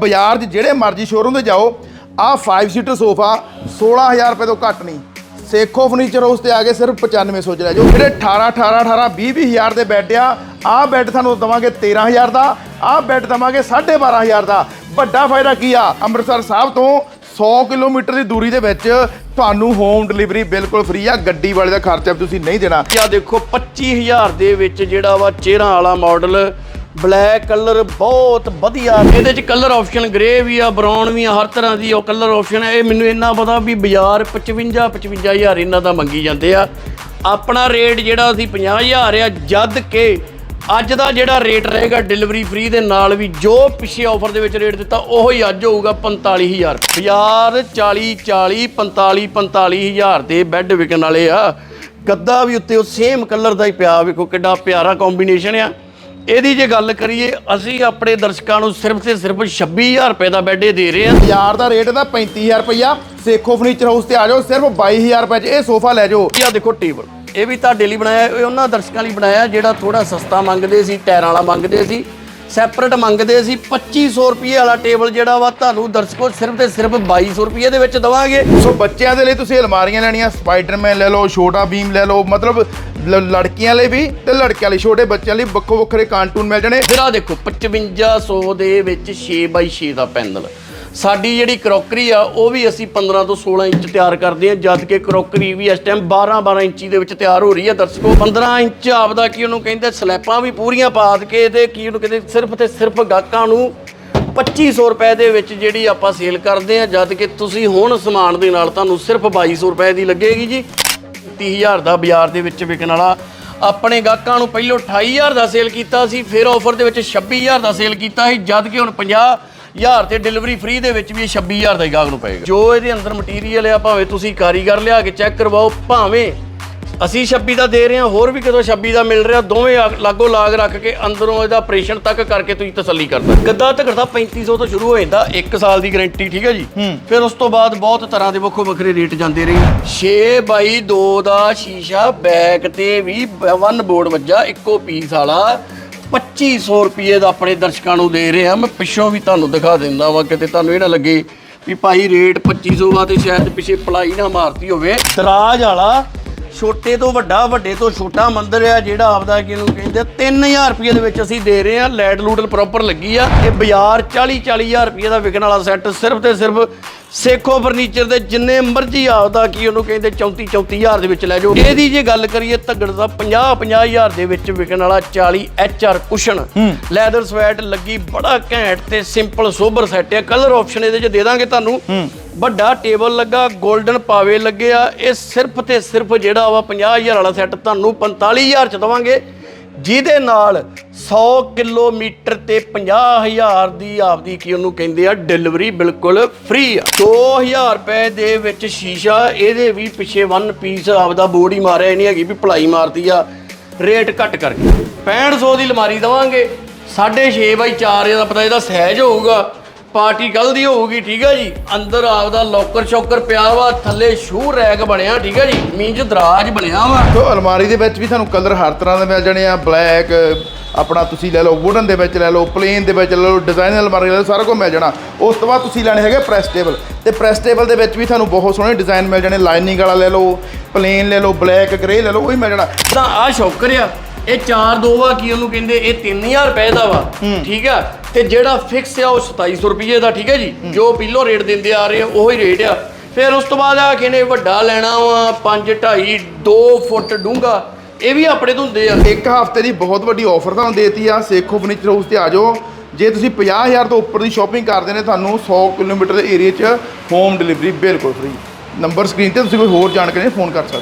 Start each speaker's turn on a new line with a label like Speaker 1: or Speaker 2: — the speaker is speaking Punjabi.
Speaker 1: ਬਾਜ਼ਾਰ 'ਚ ਜਿਹੜੇ ਮਰਜ਼ੀ ਸ਼ੋਰੂਮ ਤੇ ਜਾਓ, ਆਹ 5 ਸੀਟਰ ਸੋਫਾ 16000 ਰੁਪਏ ਤੋਂ ਘੱਟ ਨਹੀਂ। ਸੇਖੋ ਫਰਨੀਚਰ ਹਾਊਸ ਤੇ ਆ ਕੇ ਸਿਰਫ 9500 ਚ ਲੈ ਜਾਓ। ਜਿਹੜੇ 18 18 18 20 20 ਹਜ਼ਾਰ ਦੇ ਬੈੱਡ ਆ, ਆਹ ਬੈੱਡ ਤੁਹਾਨੂੰ ਦਵਾਂਗੇ 13000 ਦਾ, ਆਹ ਬੈੱਡ ਦਵਾਂਗੇ 12500 ਦਾ। ਵੱਡਾ ਫਾਇਦਾ ਕੀ ਆ? ਅੰਮ੍ਰਿਤਸਰ ਸਾਹਿਬ ਤੋਂ 100 ਕਿਲੋਮੀਟਰ ਦੀ ਦੂਰੀ ਦੇ ਵਿੱਚ ਤੁਹਾਨੂੰ ਹੋਮ ਡਿਲੀਵਰੀ ਬਿਲਕੁਲ ਫ੍ਰੀ ਆ। ਗੱਡੀ ਵਾਲੇ ਦਾ ਖਰਚਾ ਵੀ ਤੁਸੀਂ ਨਹੀਂ ਦੇਣਾ।
Speaker 2: ਆ ਦੇਖੋ 25000 ਦੇ ਵਿੱਚ ਜਿਹੜਾ ਵਾ ਚਿਹਰਾ ਵਾਲਾ ਮਾਡਲ ਬਲੈਕ ਕਲਰ ਬਹੁਤ ਵਧੀਆ। ਇਹਦੇ ਚ ਕਲਰ ਆਪਸ਼ਨ ਗ੍ਰੇ ਵੀ ਆ ਬਰਾਊਨ ਵੀ ਆ, ਹਰ ਤਰ੍ਹਾਂ ਦੀ ਉਹ ਕਲਰ ਆਪਸ਼ਨ ਹੈ ਇਹ ਮੈਨੂੰ ਇੰਨਾ ਪਤਾ ਵੀ ਬਾਜ਼ਾਰ 55 55000 ਇਹਨਾਂ ਦਾ ਮੰਗੀ ਜਾਂਦੇ ਆ। ਆਪਣਾ ਰੇਟ ਜਿਹੜਾ ਅਸੀਂ 50000 ਆ, ਜਦ ਕਿ ਅੱਜ ਦਾ ਜਿਹੜਾ ਰੇਟ ਰਹੇਗਾ ਡਿਲੀਵਰੀ ਫ੍ਰੀ ਦੇ ਨਾਲ ਵੀ, ਜੋ ਪਿਛੇ ਆਫਰ ਦੇ ਵਿੱਚ ਰੇਟ ਦਿੱਤਾ, ਉਹੋ ਹੀ ਅੱਜ ਹੋਊਗਾ 45000 ਬਾਜ਼ਾਰ 40 40 45 45000 ਦੇ ਬੈੱਡ ਵਿਕਣ ਵਾਲੇ ਆ। ਗੱਦਾ ਵੀ ਉੱਤੇ ਉਹ ਸੇਮ ਕਲਰ ਦਾ ਹੀ ਪਿਆ, ਵੇਖੋ ਕਿੱਡਾ ਪਿਆਰਾ ਕੰਬੀਨੇਸ਼ਨ ਆ। ਇਹਦੀ ਜੇ ਗੱਲ ਕਰੀਏ ਅਸੀਂ ਆਪਣੇ ਦਰਸ਼ਕਾਂ ਨੂੰ ਸਿਰਫ ਤੇ ਸਿਰਫ 26000 ਰੁਪਏ ਦਾ ਬੈੱਡ ਦੇ ਰਹੇ ਹਾਂ।
Speaker 1: ਬਾਜ਼ਾਰ ਦਾ ਰੇਟ ਇਹਦਾ 35000 ਰੁਪਈਆ। ਸੇਖੋ ਫਰਨੀਚਰ ਹਾਊਸ ਤੇ ਆ ਜਾਓ ਸਿਰਫ 22000 ਰੁਪਏ 'ਚ ਇਹ ਸੋਫਾ ਲੈ ਜਾਓ।
Speaker 2: ਇਹ ਦੇਖੋ ਟੇਬਲ। ਇਹ ਵੀ ਤੁਹਾਡੇ ਲਈ ਬਣਾਇਆ ਇਹ ਉਹਨਾਂ ਦਰਸ਼ਕਾਂ ਲਈ ਬਣਾਇਆ ਜਿਹੜਾ ਥੋੜਾ ਸਸਤਾ ਮੰਗਦੇ ਸੀ ਟਾਇਰਾਂ ਵਾਲਾ ਮੰਗਦੇ ਸੀ। ਸੈਪਰੇਟ ਮੰਗਦੇ ਸੀ 2500 ਰੁਪਏ ਵਾਲਾ ਟੇਬਲ ਜਿਹੜਾ ਵਾ ਤੁਹਾਨੂੰ ਦਰਸ਼ਕੋ ਸਿਰਫ ਤੇ ਸਿਰਫ 2200 ਰੁਪਏ ਦੇ ਵਿੱਚ ਦਵਾਂਗੇ।
Speaker 1: ਸੋ ਬੱਚਿਆਂ ਦੇ ਲਈ ਤੁਸੀਂ ਅਲਮਾਰੀਆਂ ਲੈਣੀਆਂ ਸਪਾਈਡਰਮੈਨ ਲੈ ਲਓ ਛੋਟਾ ਬੀਮ ਲੈ ਲਓ ਮਤਲਬ ਲੜਕੀਆਂ ਲਈ ਵੀ ਤੇ ਲੜਕਿਆਂ ਲਈ ਛੋਟੇ ਬੱਚਿਆਂ ਲਈ ਵੱਖੋ ਵੱਖਰੇ ਕਾਰਟੂਨ ਮਿਲ ਜਾਣੇ।
Speaker 2: ਫਿਰ ਆ ਦੇਖੋ 5500 ਦੇ ਵਿੱਚ 6x6 ਦਾ ਪੈਨਲ। ਸਾਡੀ ਜਿਹੜੀ ਕਰੋਕਰੀ ਆ, ਉਹ ਵੀ ਅਸੀਂ 15 ਤੋਂ 16 ਇੰਚ ਤਿਆਰ ਕਰਦੇ ਹਾਂ, ਜਦ ਕਿ ਕਰੋਕਰੀ ਵੀ ਇਸ ਟਾਈਮ 12 12 ਇੰਚੀ ਦੇ ਵਿੱਚ ਤਿਆਰ ਹੋ ਰਹੀ ਹੈ ਦਰਸ਼ਕੋ। 15 ਇੰਚ ਆਪਦਾ ਕੀ ਉਹਨੂੰ ਕਹਿੰਦੇ, ਸਲੈਪਾਂ ਵੀ ਪੂਰੀਆਂ ਪਾ ਕੇ ਤੇ ਕੀ ਉਹਨੂੰ ਕਹਿੰਦੇ, ਸਿਰਫ ਤੇ ਸਿਰਫ ਗਾਹਕਾਂ ਨੂੰ 2500 ਰੁਪਏ ਦੇ ਵਿੱਚ ਜਿਹੜੀ ਆਪਾਂ ਸੇਲ ਕਰਦੇ ਆ ਜਦ ਕਿ ਤੁਸੀਂ ਹੁਣ ਸਮਾਨ ਦੇ ਨਾਲ ਤੁਹਾਨੂੰ ਸਿਰਫ 2200 ਰੁਪਏ ਦੀ ਲੱਗੇਗੀ ਜੀ। 30000 ਦਾ ਬਾਜ਼ਾਰ ਦੇ ਵਿੱਚ ਵਿਕਣ ਵਾਲਾ ਆਪਣੇ ਗਾਹਕਾਂ ਨੂੰ ਪਹਿਲਾਂ 28000 ਦਾ ਸੇਲ ਕੀਤਾ ਸੀ, ਫਿਰ ਆਫਰ ਦੇ ਵਿੱਚ 26000 ਦਾ ਸੇਲ ਕੀਤਾ ਸੀ, ਜਦ ਕਿ ਹੁਣ 50000 ਤੇ ਡਿਲੀਵਰੀ ਫ੍ਰੀ ਦੇ ਵਿੱਚ ਵੀ ਇਹ 26000 ਦਾ ਹੀ ਗਾਹਕ ਨੂੰ ਪਏਗਾ। ਜੋ ਇਹਦੇ ਅੰਦਰ ਮਟੀਰੀਅਲ ਆ ਭਾਵੇਂ ਤੁਸੀਂ ਕਾਰੀਗਰ ਲਿਆ ਕੇ ਚੈੱਕ ਕਰਵਾਓ ਭਾਵੇਂ ਅਸੀਂ 26 ਦਾ ਦੇ ਰਹੇ ਹਾਂ ਹੋਰ ਵੀ ਕਿਤੋਂ 26 ਦਾ ਮਿਲ ਰਿਹਾ ਦੋਵੇਂ ਲਾਗੋ ਲਾਗ ਰੱਖ ਕੇ ਅੰਦਰੋਂ ਇਹਦਾ ਆਪਰੇਸ਼ਨ ਤੱਕ ਕਰਕੇ ਤੁਸੀਂ ਤਸੱਲੀ ਕਰ ਸਕਦੇ ਗੱਦਾ ਝਗੜਾ 3500 ਤੋਂ ਸ਼ੁਰੂ ਹੋ ਜਾਂਦਾ 1 ਸਾਲ ਦੀ ਗਾਰੰਟੀ ਠੀਕ ਹੈ ਜੀ? ਫਿਰ ਉਸ ਤੋਂ ਬਾਅਦ ਬਹੁਤ ਤਰ੍ਹਾਂ ਦੇ ਵੱਖੋ ਵੱਖਰੇ ਰੇਟ ਜਾਂਦੇ ਰਹੇ 6 ਬਾਈ 2 ਦਾ ਸ਼ੀਸ਼ਾ ਬੈਕ ਤੇ ਵੀ ਵਨ ਬੋਰਡ ਵੱਜਾ ਇੱਕੋ ਪੀਸ ਵਾਲਾ। 2500 ਰੁਪਏ ਦਾ ਆਪਣੇ ਦਰਸ਼ਕਾਂ ਨੂੰ ਦੇ ਰਿਹਾ। ਮੈਂ ਪਿੱਛੋਂ ਵੀ ਤੁਹਾਨੂੰ ਦਿਖਾ ਦਿੰਦਾ ਵਾਂ, ਕਿਤੇ ਤੁਹਾਨੂੰ ਇਹ ਨਾ ਲੱਗੇ ਵੀ ਭਾਈ ਰੇਟ 2500 ਵਾ ਤੇ ਸ਼ਾਇਦ ਪਿੱਛੇ ਪਲਾਈ ਨਾ ਮਾਰਤੀ ਹੋਵੇ। ਦਰਾਜ ਵਾਲਾ ਛੋਟੇ ਤੋਂ ਵੱਡਾ, ਵੱਡੇ ਤੋਂ ਛੋਟਾ ਮੰਦਿਰ ਆ, ਜਿਹੜਾ ਆਪਦਾ ਕਿਹਨੂੰ ਕਹਿੰਦੇ 3000 ਰੁਪਏ ਦੇ ਵਿੱਚ ਅਸੀਂ ਦੇ ਰਹੇ ਆ। ਲੈਟ ਲੂਟਲ ਪ੍ਰੋਪਰ ਲੱਗੀ ਆ। ਇਹ ਬਾਜ਼ਾਰ 40 40000 ਰੁਪਏ ਦਾ ਵਿਕਣ ਵਾਲਾ ਸੈੱਟ ਸਿਰਫ ਤੇ ਸਿਰਫ ਸੇਖੋ ਫਰਨੀਚਰ ਦੇ ਜਿੰਨੇ ਮਰਜ਼ੀ ਆਪਦਾ ਕੀ ਉਹਨੂੰ ਕਹਿੰਦੇ 34 34000 ਦੇ ਵਿੱਚ ਲੈ ਜਾਓ। ਇਹਦੀ ਜੇ ਗੱਲ ਕਰੀਏ ਤਗੜ ਦਾ 50 50000 ਦੇ ਵਿੱਚ ਵਿਕਣ ਵਾਲਾ 40 HR ਕੁਸ਼ਨ। ਲੈਦਰ ਸਵੈਟ ਲੱਗੀ ਬੜਾ ਘੈਂਟ ਤੇ ਸਿੰਪਲ ਸੋਬਰ ਸੈੱਟ ਆ। ਕਲਰ ਆਪਸ਼ਨ ਇਹਦੇ ਚ ਦੇ ਦਾਂਗੇ ਤੁਹਾਨੂੰ। ਵੱਡਾ ਟੇਬਲ ਲੱਗਾ 골ਡਨ ਪਾਵੇ ਲੱਗੇ ਆ। ਇਹ ਸਿਰਫ ਤੇ ਸਿਰਫ ਜਿਹੜਾ ਵਾ 50000 ਵਾਲਾ ਸੈੱਟ ਤੁਹਾਨੂੰ 45000 ਚ ਦਵਾਂਗੇ। ਜਿਹਦੇ ਨਾਲ 100 ਕਿਲੋਮੀਟਰ ਤੇ 50000 ਦੀ ਆਪਦੀ ਕੀ ਉਹਨੂੰ ਕਹਿੰਦੇ ਆ ਡਿਲੀਵਰੀ ਬਿਲਕੁਲ ਫ੍ਰੀ ਆ। 2000 ਰੁਪਏ ਦੇ ਵਿੱਚ ਸ਼ੀਸ਼ਾ, ਇਹਦੇ ਵੀ ਪਿੱਛੇ ਵਨ ਪੀਸ ਆਪਦਾ ਬੋਰਡ ਹੀ ਮਾਰਿਆ, ਇਹ ਨਹੀਂ ਹੈਗੀ ਵੀ ਭਲਾਈ ਮਾਰਤੀ ਆ। ਰੇਟ ਘੱਟ ਕਰਕੇ। 6500 ਦੀ ਅਲਮਾਰੀ ਦਵਾਂਗੇ। 6.5 ਬਾਈ 4 ਦਾ ਪਤਾ ਇਹਦਾ ਸਾਈਜ਼ ਹੋਊਗਾ। ਪਾਰਟੀ ਕੱਲ ਦੀ ਹੋਊਗੀ, ਠੀਕ ਆ ਜੀ। ਅੰਦਰ ਆਪਦਾ ਲੋਕਰ ਸ਼ੌਕਰ ਪਿਆ ਵਾ, ਥੱਲੇ ਸ਼ੂ ਰੈਕ ਬਣਿਆ, ਠੀਕ ਆ ਜੀ। ਮੀਂਜ ਦਰਾਜ ਬਣਿਆ ਵਾ।
Speaker 1: ਸੋ ਅਲਮਾਰੀ ਦੇ ਵਿੱਚ ਵੀ ਤੁਹਾਨੂੰ ਕਲਰ ਹਰ ਤਰ੍ਹਾਂ ਦੇ ਮਿਲ ਜਾਣੇ ਆ, ਬਲੈਕ, ਆਪਣਾ ਤੁਸੀਂ ਲੈ ਲਓ ਵੁਡਨ ਦੇ ਵਿੱਚ ਲੈ ਲਓ ਪਲੇਨ ਦੇ ਵਿੱਚ ਲੈ ਲਓ ਡਿਜ਼ਾਈਨ ਅਲਮਾਰੀ ਲੈ ਲਓ, ਸਾਰਾ ਕੁਝ ਮਿਲ ਜਾਣਾ। ਉਸ ਤੋਂ ਬਾਅਦ ਤੁਸੀਂ ਲੈਣੇ ਹੈਗੇ ਪ੍ਰੈਸ ਟੇਬਲ ਤੇ ਪ੍ਰੈਸ ਟੇਬਲ ਦੇ ਵਿੱਚ ਵੀ ਤੁਹਾਨੂੰ ਬਹੁਤ ਸੋਹਣੇ ਡਿਜ਼ਾਈਨ ਮਿਲ ਜਾਣੇ ਲਾਈਨਿੰਗ ਵਾਲਾ ਲੈ ਲਓ ਪਲੇਨ ਲੈ ਲਓ ਬਲੈਕ ਗ੍ਰੇ ਲੈ ਲਓ, ਉਹ ਹੀ ਮਿਲ ਜਾਣਾ।
Speaker 2: ਤਾਂ ਆ ਸ਼ੌਕਰ ਆ। ਇਹ 4 2 ਵਾ ਕੀ ਉਹਨੂੰ ਕਹਿੰਦੇ ਇਹ 3000 ਰੁਪਏ ਦਾ ਵਾ ਠੀਕ ਆ? ਤੇ ਜਿਹੜਾ ਫਿਕਸ ਆ ਉਹ 2700 ਰੁਪਏ ਦਾ ਠੀਕ ਹੈ ਜੀ? ਜੋ ਪਹਿਲੋਂ ਰੇਟ ਦਿੰਦੇ ਆ ਰਹੇ ਉਹੀ ਰੇਟ ਆ। ਫਿਰ ਉਸ ਤੋਂ ਬਾਅਦ ਆ ਕਿਨੇ ਵੱਡਾ ਲੈਣਾ ਵਾ 5 2.5 2 ਫੁੱਟ ਡੂੰਘਾ। ਇਹ ਵੀ ਆਪਣੇ ਤੋਂ ਹੁੰਦੇ ਆ।
Speaker 1: ਇੱਕ ਹਫ਼ਤੇ ਦੀ ਬਹੁਤ ਵੱਡੀ ਆਫਰ ਤੁਹਾਨੂੰ ਦੇਤੀ ਆ ਸੇਖੋ ਫਰਨੀਚਰ ਹਾਊਸ ਤੇ ਆ ਜਾਓ। ਜੇ ਤੁਸੀਂ 50000 ਤੋਂ ਉੱਪਰ ਦੀ ਸ਼ਾਪਿੰਗ ਕਰਦੇ ਨੇ ਤੁਹਾਨੂੰ 100 ਕਿਲੋਮੀਟਰ ਦੇ ਏਰੀਆ 'ਚ ਹੋਮ ਡਿਲੀਵਰੀ ਬਿਲਕੁਲ ਫ੍ਰੀ ਨੰਬਰ ਸਕਰੀਨ ਤੇ ਤੁਸੀਂ ਕੋਈ ਹੋਰ ਜਾਣਕਾਰੀ ਫੋਨ ਕਰ ਸਕਦੇ। ਹੋ